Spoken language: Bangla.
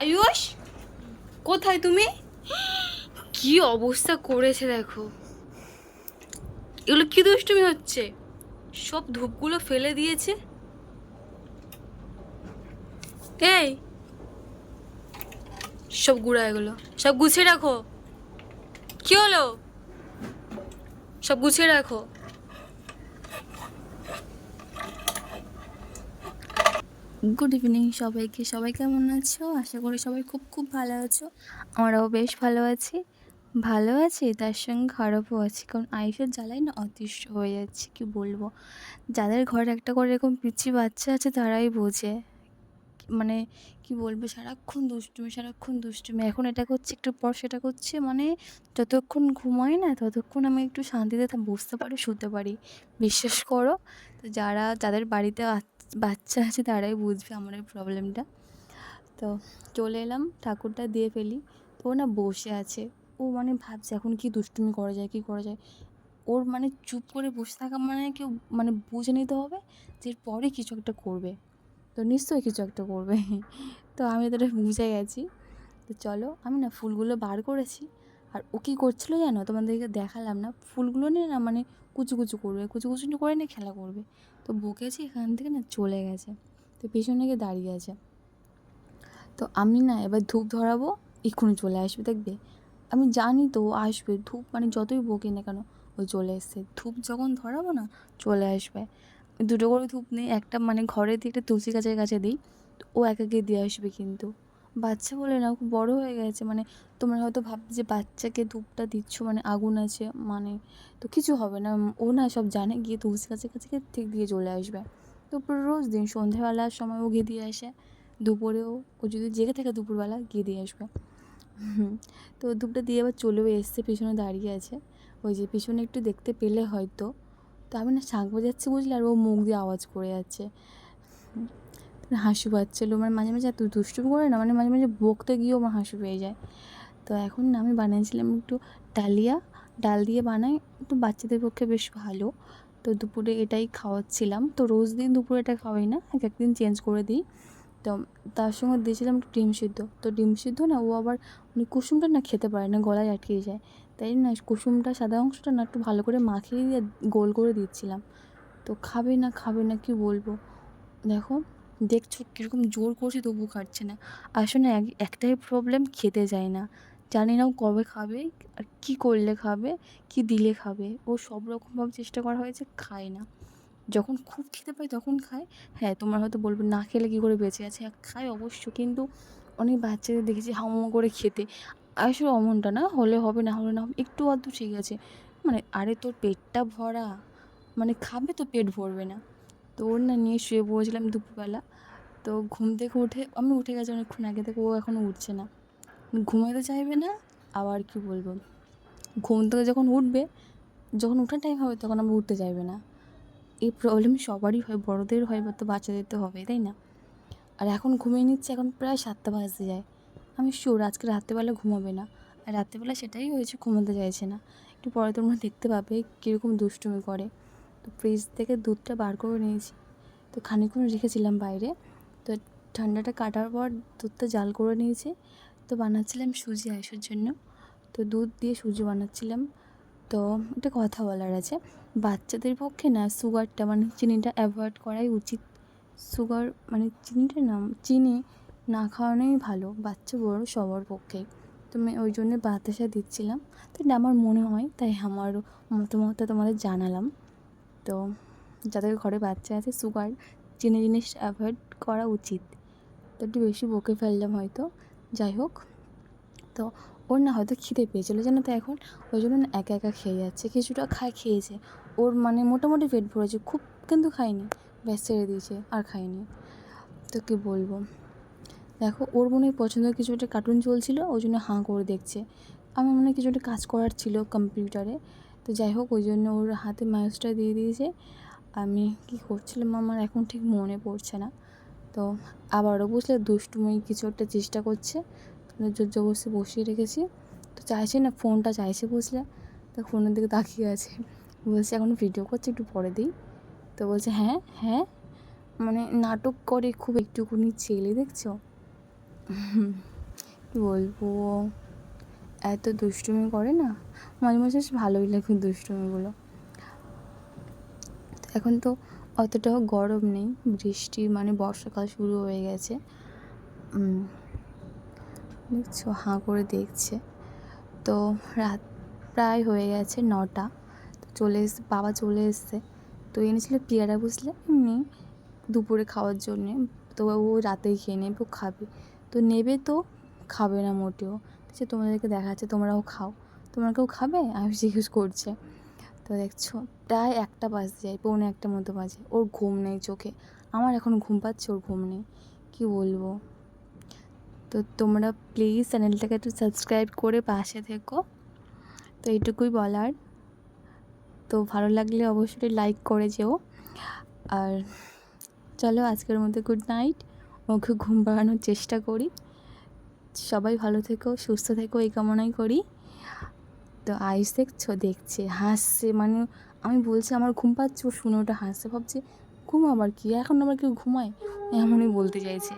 আয়ুষ কোথায় তুমি? কি অবস্থা করেছে দেখো। এগুলো কি দুষ্টুমি হচ্ছে? সব ধূপগুলো ফেলে দিয়েছে। এই। সব গুঁড়া এগুলো। সব গুছিয়ে রাখো। কি হলো? সব গুছিয়ে রাখো। গুড ইভিনিং সবাইকে। সবাই কেমন আছো? আশা করি সবাই খুব খুব ভালো আছো। আমরাও বেশ ভালো আছি। ভালো আছি, তার সঙ্গে খারাপও আছি। কারণ আয়ুষের জ্বালায় না অতিষ্ঠ হয়ে যাচ্ছে, কি বলব? যাদের ঘরে একটা করে এরকম পিচ্ছি বাচ্চা আছে, তারাই বোঝে। মানে কি বলব, সারাক্ষণ দুষ্টুমি সারাক্ষণ দুষ্টুমি। এখন এটা করছে, একটু পর সেটা করছে। মানে যতক্ষণ ঘুমায় না, ততক্ষণ আমি একটু শান্তিতে বসতে পারি, শুতে পারি। বিশ্বাস করো, তো যারা, যাদের বাড়িতে বাচ্চা আছে তারাই বুঝবে আমার এই প্রবলেমটা তো চলে এলাম, ঠাকুরটা দিয়ে ফেলি। তো ও না বসে আছে। ও মানে ভাবছে, এখন কি দুষ্টুমি করা যায়, কী করা যায়? ওর মানে চুপ করে বসে থাকা মানে কেউ মানে বুঝে নিতে হবে যে এরপরে কিছু একটা করবে। তো নিশ্চয়ই কিছু একটা করবে। তো আমি তো বুঝে গেছি তো চলো, আমি না ফুলগুলো বার করেছি। আর ও কী করছিল জানো? তোমাদেরকে দেখালাম না। ফুলগুলো নিয়ে না মানে কুচু কুচু করবে, কুচু কুচু করে নিয়ে খেলা করবে। তো বকেছি এখান থেকে না চলে গেছে। তো পেছনে গিয়ে দাঁড়িয়ে আছে। তো আমি না এবার ধূপ ধরাবো, এক্ষুনি চলে আসবে, দেখবে? আমি জানি তো আসবে। ধূপ মানে যতই বকি না কেন, ও চলে এসছে। ধূপ যখন ধরাবো না, চলে আসবে। দুটো করে ধূপ নেই, একটা মানে ঘরে দিয়ে একটা তুলসী গাছের কাছে দিই ও এক একে দিয়ে আসবে কিন্তু। বাচ্চা বলে না, খুব বড়ো হয়ে গেছে। মানে তোমরা হয়তো ভাববে যে বাচ্চাকে ধূপটা দিচ্ছ মানে আগুন আছে মানে তো কিছু হবে না। ও না সব জানে, গিয়ে তুলসী গাছের কাছে ঠিক দিয়ে চলে আসবে। তো রোজ দিন সন্ধেবেলার সময় ও গিয়ে দিয়ে আসে দুপুরেও ও যদি জেগে থাকে দুপুরবেলা গিয়ে দিয়ে আসবে। তো ধূপটা দিয়ে আবার চলেও এসছে, পিছনে দাঁড়িয়ে আছে। ওই যে পিছনে একটু দেখতে পেলে হয়তো। তো আমি না শাঁখ বাজাচ্ছি বুঝলে, আর ও মুখ দিয়ে আওয়াজ করে যাচ্ছে। হাসি পাচ্ছিলো। মানে মাঝে মাঝে এত দুষ্টুমি করে না মানে মাঝে মাঝে বকতে গিয়েও আমার হাসি পেয়ে যায়। তো এখন না আমি বানিয়েছিলাম একটু ডালিয়া। ডাল দিয়ে বানাই, তো বাচ্চাদের পক্ষে বেশ ভালো। তো দুপুরে এটাই খাওয়াচ্ছিলাম। তো রোজ দিন দুপুরে এটা খাওয়াই না, এক একদিন চেঞ্জ করে দিই। তো তার সঙ্গে দিয়েছিলাম একটু ডিম সিদ্ধ। তো ডিম সিদ্ধ না, ও আবার মানে কুসুমটা না খেতে পারে না, গলায় আটকে যায়। তাই না কুসুমটা সাদা অংশটা না একটু ভালো করে মাখিয়ে দিয়ে গোল করে দিচ্ছিলাম। তো খাবে না খাবে না কি বলব? দেখো। দেখছ কীরকম জোর করছে তবু খাচ্ছে না। আসলে এক একটাই প্রবলেম খেতে যায় না। জানি না ও কবে খাবে আর কী করলে খাবে কী দিলে খাবে। ও সব রকমভাবে চেষ্টা করা হয়েছে খায় না। যখন খুব খেতে পায় তখন খায়। হ্যাঁ তোমরা হয়তো বলবে না খেলে কী করে বেঁচে আছে? হ্যাঁ, খায় অবশ্য কিন্তু অনেক বাচ্চাদের দেখেছি হামো করে খেতে। আসলে অমনটা না হলে হবে না হলে না হবে একটু আধটু ঠিক আছে। মানে আরে তোর পেটটা ভরা। মানে খাবে তো পেট ভরবে না। তো ওর না নিয়ে শুয়ে পড়েছিলাম দুপুরবেলা। তো ঘুম থেকে উঠে, আমি উঠে গেছি অনেকক্ষণ আগে থেকে, ও এখনও উঠছে না। ঘুমাতে চাইবে না, আবার কি বলব? ঘুম থেকে যখন উঠবে, যখন ওঠার টাইম হবে, তখন আমরা উঠতে চাইবে না। এই প্রবলেম সবারই হয়, বড়দের হয়, বা তো বাচ্চাদের তো হবে তাই না? আর এখন ঘুমিয়ে নিচ্ছে, এখন প্রায় সাতটা বাজতে যায়। আমি শিওর আজকে রাত্রেবেলা ঘুমাবে না। আর রাত্রেবেলা সেটাই হয়েছে, ঘুমাতে চাইছে না। একটু পরে তোমরা দেখতে পাবে কীরকম দুষ্টুমি করে। ফ্রিজ থেকে দুধটা বার করে নিয়েছি। তো খানিকক্ষণ রেখেছিলাম বাইরে। তো ঠান্ডাটা কাটার পর দুধটা জাল করে নিয়েছি। তো বানাচ্ছিলাম সুজি আয়ুষের জন্য। তো দুধ দিয়ে সুজি বানাচ্ছিলাম। তো একটা কথা বলার আছে, বাচ্চাদের পক্ষে না সুগারটা মানে চিনিটা অ্যাভয়েড করাই উচিত। সুগার মানে চিনিটা না, চিনি না খাওয়ানোই ভালো, বাচ্চা বড় সবার পক্ষে। তো আমি ওই জন্যে বাতাসা দিচ্ছিলাম। তো এটা আমার মনে হয়, তাই আমার মতামতটা তোমাদের জানালাম। তো যাদের ঘরে বাচ্চা আছে সুগার চিনি জিনিস অ্যাভয়েড করা উচিত। তো একটু বেশি বকে ফেললাম হয়তো, যাই হোক। তো ওর না হয়তো খিদে পেয়েছিলো, জানো তো এখন? ওই জন্য না একা একা খেয়ে যাচ্ছে, কিছুটা খায় খেয়েছে। ওর মানে মোটামুটি পেট ভরেছে, খুব কিন্তু খায়নি, ব্যাস ছেড়ে দিয়েছে, আর খায়নি। তো কী বলব? দেখো, ওর মনে পছন্দের কিছু একটা কার্টুন চলছিল, ওই জন্য হাঁ করে দেখছে। আমার মনে হয় কিছু একটা কাজ করার ছিল কম্পিউটারে তো যাই হোক, ওই জন্য ওর হাতে মাউসটা দিয়ে দিয়েছে। আমি কী করছিলাম আমার এখন ঠিক মনে পড়ছে না। তো আবারও বুঝলে দুষ্টুমি কিছু একটা চেষ্টা করছে। জোর জবরদস্তি বসিয়ে রেখেছি। তো চাইছে না, ফোনটা চাইছে বুঝলে। তো ফোনের দিকে তাকিয়ে আছে। বলছে, এখন ভিডিও করছে, একটু পরে দিই। তো বলছে হ্যাঁ হ্যাঁ। মানে নাটক করে খুব একটুকুনি ছেলে দেখছ? কী বলব? এত দুষ্টুমি করে না? মাঝে মাঝে বেশ ভালোই লাগে দুষ্টুমিগুলো। এখন তো অতটাও গরম নেই, বৃষ্টি মানে বর্ষাকাল শুরু হয়ে গেছে। দেখছ, হাঁ করে দেখছে। তো রাত প্রায় হয়ে গেছে নটা। তো চলে এসে বাবা চলে এসছে। তো এনেছিল পেয়ারা বুঝলে? এমনি দুপুরে খাওয়ার জন্যে। তো ও রাতেই খেয়ে নেবে, ও খাবে। তো নেবে তো, খাবে না মোটেও। সে তোমাদেরকে দেখাচ্ছে তোমরাও খাও। তোমরা কেউ খাবে? আমি জিজ্ঞেস করছে। তো দেখছ, প্রায় একটা বাজতে যায়, পৌনে একটা মতো বাজে। ওর ঘুম নেই চোখে। আমার এখন ঘুম পাচ্ছে, ওর ঘুম নেই। কী বলব? তো তোমরা প্লিজ চ্যানেলটাকে একটু সাবস্ক্রাইব করে পাশে থেকো। তো এইটুকুই বলার। তো ভালো লাগলে অবশ্যই লাইক করে যেও। আর চলো আজকের মধ্যে গুড নাইট ওকে ঘুম পাড়ানোর চেষ্টা করি। সবাই ভালো থেকো, সুস্থ থেকো, এই কামনাই করি। তো আয়ুষ দেখছ দেখছে, হাসছে মানে আমি বলছি, আমার ঘুম পাচ্ছে, ও শুনে ওটা হাসছে, ভাবছে ঘুম আবার কি? এখন আবার কেউ ঘুমায়? এমনই বলতে চাইছে।